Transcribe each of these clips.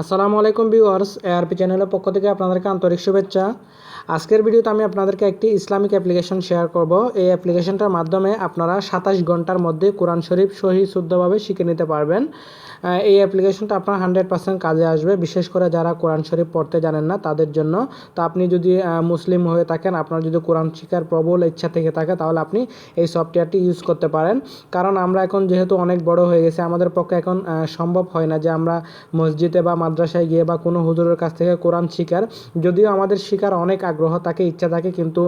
আসসালামু আলাইকুম viewers ARP চ্যানেলের পক্ষ থেকে আপনাদেরকে আন্তরিক শুভেচ্ছা। আজকের ভিডিওতে আমি আপনাদেরকে একটি ইসলামিক অ্যাপ্লিকেশন শেয়ার করব। এই অ্যাপ্লিকেশনটার মাধ্যমে আপনারা সাতাশ ঘণ্টার মধ্যে কোরআন শরীফ সহি শুদ্ধভাবে শিখে নিতে পারবেন। এই অ্যাপ্লিকেশনটা আপনার হান্ড্রেড পার্সেন্ট কাজে আসবে, বিশেষ করে যারা কোরআন শরীফ পড়তে জানেন না তাদের জন্য। তো আপনি যদি মুসলিম হয়ে থাকেন, আপনার যদি কোরআন শিখার প্রবল ইচ্ছা থেকে থাকে, তাহলে আপনি এই সফটওয়্যারটি ইউজ করতে পারেন। কারণ আমরা এখন যেহেতু অনেক বড় হয়ে গেছে, আমাদের পক্ষে এখন সম্ভব হয় না যে আমরা মসজিদে বা মাদ্রাসায় গিয়ে বা কোনো হুজুরের কাছ থেকে কোরআন শিকার যদিও আমাদের শিকার অনেক আগ্রহ থাকে ইচ্ছা থাকে কিন্তু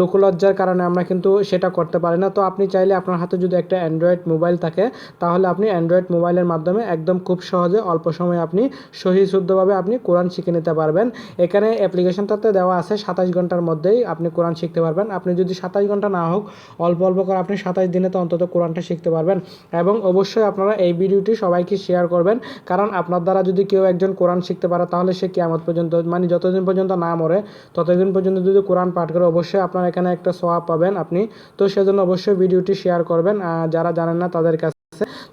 লোকলজ্জার কারণে আমরা কিন্তু সেটা করতে পারি না। তো আপনি চাইলে আপনার হাতে যদি একটা অ্যান্ড্রয়েড মোবাইল থাকে, তাহলে আপনি অ্যান্ড্রয়েড মোবাইলের মাধ্যমে একদম খুব সহজে অল্প সময়ে আপনি সহি শুদ্ধভাবে আপনি কোরআন শিখে নিতে পারবেন। এখানে অ্যাপ্লিকেশনটাতে দেওয়া আছে সাতাশ ঘণ্টার মধ্যেই আপনি কোরআন শিখতে পারবেন। আপনি যদি সাতাশ ঘণ্টা না হোক, অল্প অল্প করে আপনি সাতাশ দিনে তো অন্তত কোরআনটা শিখতে পারবেন। এবং অবশ্যই আপনারা এই ভিডিওটি সবাইকে শেয়ার করবেন। কারণ আপনার দ্বারা যদি কেউ একজন কোরআন শিখতে পারে, তাহলে সে কিয়ামত পর্যন্ত মানে যতদিন পর্যন্ত না মরে, ততদিন পর্যন্ত যদি কোরআন পাঠ করে, অবশ্যই আপনার এখানে একটা সোয়াব পাবেন আপনি। তো সেজন্য অবশ্যই ভিডিওটি শেয়ার করবেন যারা জানেন না তাদের কাছে।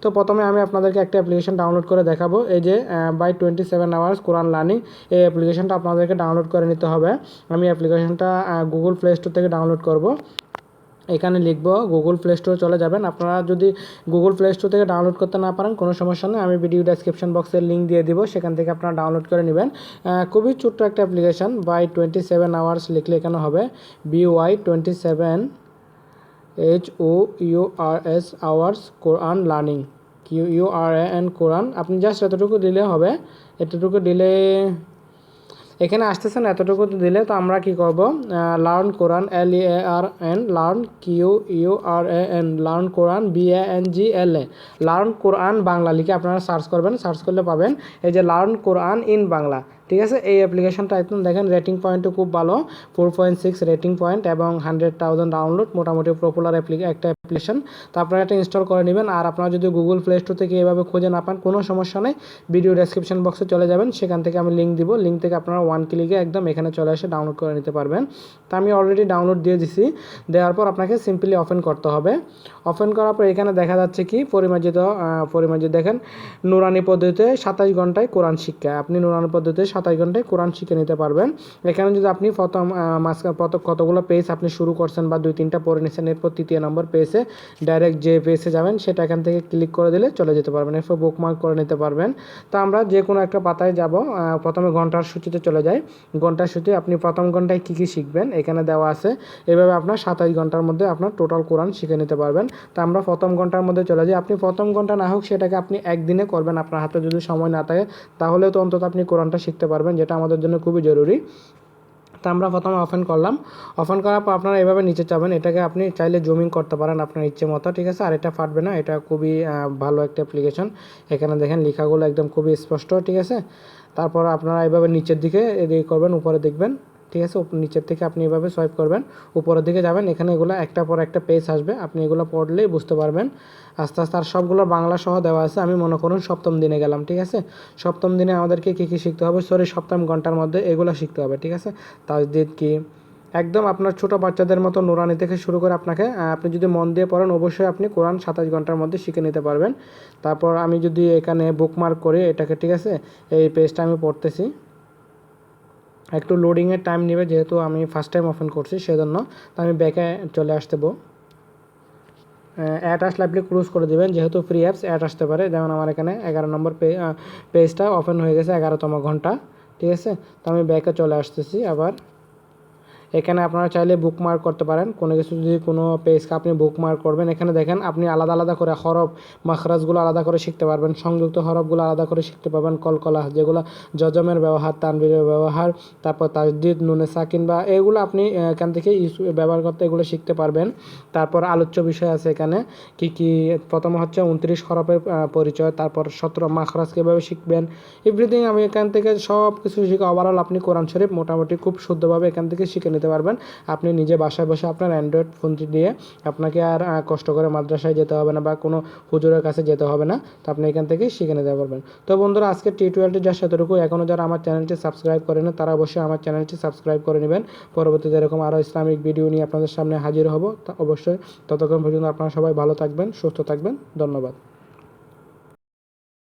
তো প্রথমে আমি আপনাদেরকে একটা অ্যাপ্লিকেশন ডাউনলোড করে দেখাবো, এই যে by twenty seven hours Quran learning এই অ্যাপ্লিকেশনটা আপনাদেরকে ডাউনলোড করে নিতে হবে। আমি অ্যাপ্লিকেশনটা গুগল প্লে স্টোর থেকে ডাউনলোড করব। এখানে লিখব গুগল প্লে স্টোরে চলে যাবেন। আপনারা যদি গুগল প্লে স্টোর থেকে ডাউনলোড করতে না পারেন, কোনো সমস্যা নেই। আমি ভিডিও ডেসক্রিপশন বক্সের লিঙ্ক দিয়ে দিব, সেখান থেকে আপনারা ডাউনলোড করে নেবেন। খুবই ছোট্ট একটা application by twenty seven hours লিখলে এখানে হবে। B Y twenty seven H O U R S hours Quran learning Q U R A N কোরআন আপনি জাস্ট এতটুকু দিলে হবে। এতটুকু দিলে এখানে আসতেছেন এতটুকু দিলে, তো আমরা কি করব? Learn Quran L E R N learn Q U R A N learn Quran B A N G L A learn Quran Bangla, লিখে আপনারা সার্চ করবেন সার্চ করলে পাবেন এই যে লার্ন কোরআন ইন বাংলা। ঠিক আছে? এই অ্যাপ্লিকেশনটা একদম দেখেন রেটিং পয়েন্টও খুব ভালো four point six rating point এবং হান্ড্রেড থাউজেন্ড ডাউনলোড মোটামুটি পপুলার একটা অ্যাপ্লিকেশন। তো আপনারা এটা ইনস্টল করে নেবেন। আর আপনারা যদি গুগল প্লে স্টোর থেকে এভাবে খুঁজে না পান, কোনো সমস্যা নেই। ভিডিও ডেসক্রিপশন বক্সে চলে যাবেন। সেখান থেকে আমি লিঙ্ক দিব। লিঙ্ক থেকে আপনারা ওয়ান ক্লিকে একদম এখানে চলে এসে ডাউনলোড করে নিতে পারবেন। তো আমি অলরেডি ডাউনলোড দিয়ে দিছি। দেওয়ার পর আপনাকে সিম্পলি ওপেন করতে হবে। ওপেন করার পর এখানে দেখা যাচ্ছে কি? পরিমার্জিত পরিমার্জিত দেখেন, নুরানি পদ্ধতিতে সাতাশ ঘন্টায় কোরআন শিক্ষা। আপনি নুরানি পদ্ধতিতে সাতাশ ঘন্টায় কোরআন শিখে নিতে পারবেন। এখানে যদি আপনি প্রথম মাঝখানে কতগুলো পেজ আপনি শুরু করছেন বা দুই তিনটা পড়ে নিচ্ছেন এরপর তৃতীয় নম্বর পেজে ডাইরেক্ট যে পেজে যাবেন, সেটা এখান থেকে ক্লিক করে দিলে চলে যেতে পারবেন। এরপর বুকমার্ক করে নিতে পারবেন। তো আমরা যে কোনো একটা পাতায় যাব প্রথমে ঘণ্টার সূচিতে চলে যাই। ঘণ্টার সূচি, আপনি প্রথম ঘন্টায় কী কী শিখবেন, এখানে দেওয়া আছে। এভাবে আপনার সাতাশ ঘণ্টার মধ্যে আপনার টোটাল কোরআন শিখে নিতে পারবেন। তো আমরা প্রথম ঘণ্টার মধ্যে চলে যাই। আপনি প্রথম ঘণ্টা না হোক, সেটাকে আপনি একদিনে করবেন। আপনার হাতে যদি সময় না থাকে তাহলে তো অন্তত আপনি কোরআনটা শিখতে পারবেন, যেটা আমাদের জন্য খুবই জরুরি। তো আমরা প্রথমে ওপেন করলাম। ওপেন করার পর আপনারা এভাবে নিচে যাবেন এটাকে আপনি চাইলে জুমিং করতে পারেন আপনার ইচ্ছে মতো, ঠিক আছে? আর এটা ফাটবে না, এটা খুবই ভালো একটা অ্যাপ্লিকেশন এখানে দেখেন লেখাগুলো একদম খুবই স্পষ্ট, ঠিক আছে? তারপর আপনারা এভাবে নিচের দিকে এদিকে করবেন, উপরে দেখবেন। ঠিক আছে নিচের থেকে আপনি এভাবে সোয়াইপ করবেন, উপরের দিকে যাবেন, এখানে এগুলো একটা পর একটা পেজ আসবে, আপনি এগুলো পড়লেই বুঝতে পারবেন। আস্তে আস্তে আর সবগুলো বাংলা সহ দেওয়া আছে, আমি মনে করুন সপ্তম দিনে গেলাম, ঠিক আছে? সপ্তম দিনে আমাদেরকে কী কী শিখতে হবে? সরি সপ্তম ঘণ্টার মধ্যে এগুলো শিখতে হবে, ঠিক আছে? তাজদিদ কি? একদম আপনার ছোট বাচ্চাদের মতো নোরানি থেকে শুরু করে আপনাকে আপনি যদি মন দিয়ে পড়েন, অবশ্যই আপনি কোরআন সাতাশ ঘণ্টার মধ্যে শিখে নিতে পারবেন। তারপর আমি যদি এখানে বুকমার্ক করি, এটাকে, ঠিক আছে? এই পেজটা আমি পড়তেছি। একটু লোডিংয়ের টাইম নেবে যেহেতু আমি ফার্স্ট টাইম ওপেন করছি সেজন্য। তো আমি ব্যাকে চলে আসতে অ্যাড আসলে আপনি ক্লোজ করে দেবেন, যেহেতু ফ্রি অ্যাপস অ্যাড আসতে পারে। যেমন আমার এখানে এগারো নম্বর পেজটা ওপেন হয়ে গেছে এগারোতম ঘণ্টা। ঠিক আছে? তো আমি ব্যাকে চলে আসতেছি আবার। এখানে আপনারা চাইলে বুকমার্ক করতে পারেন। কোনো কিছু যদি কোনো পেজকে আপনি বুকমার্ক করবেন, এখানে দেখেন আপনি আলাদা আলাদা করে হরফ, মাখরাজগুলো আলাদা করে শিখতে পারবেন, সংযুক্ত হরফগুলো আলাদা করে শিখতে পারবেন কলকলা যেগুলো জজমের ব্যবহার তানবিরের ব্যবহার, তারপর তাজদিদ, নুনে সাকিন বা এগুলো আপনি এখান থেকে ইউজ, ব্যবহার করতে এগুলো শিখতে পারবেন। তারপর আলোচ্য বিষয় আছে এখানে, কি কি, প্রথম হচ্ছে উনত্রিশ হরফের পরিচয়, তারপর সতেরো মাখরাজ কীভাবে শিখবেন এভরিথিং আমি এখান থেকে সব কিছু শিখে ওভারঅল আপনি কোরআন শরীফ মোটামুটি খুব শুদ্ধভাবে এখান থেকে শিখে নিতে পারবেন। আপনি নিজে বাসায় বসে আপনার অ্যান্ড্রয়েড ফোনটি দিয়ে আপনাকে আর কষ্ট করে মাদ্রাসায় যেতে হবে না বা কোনো হুজুরের কাছে যেতে হবে না। তো আপনি এখান থেকে শিখে নিতে পারবেন। তো বন্ধুরা আজকে টি টুয়েলভটি যা সেতটুকু এখনও যারা আমার চ্যানেলটি সাবস্ক্রাইব করে করেন তারা অবশ্যই আমার চ্যানেলটি সাবস্ক্রাইব করে নেবেন। পরবর্তীতে এরকম আরও ইসলামিক ভিডিও নিয়ে আপনাদের সামনে হাজির হব। তা অবশ্যই ততক্ষণ পর্যন্ত আপনারা সবাই ভালো থাকবেন, সুস্থ থাকবেন। ধন্যবাদ।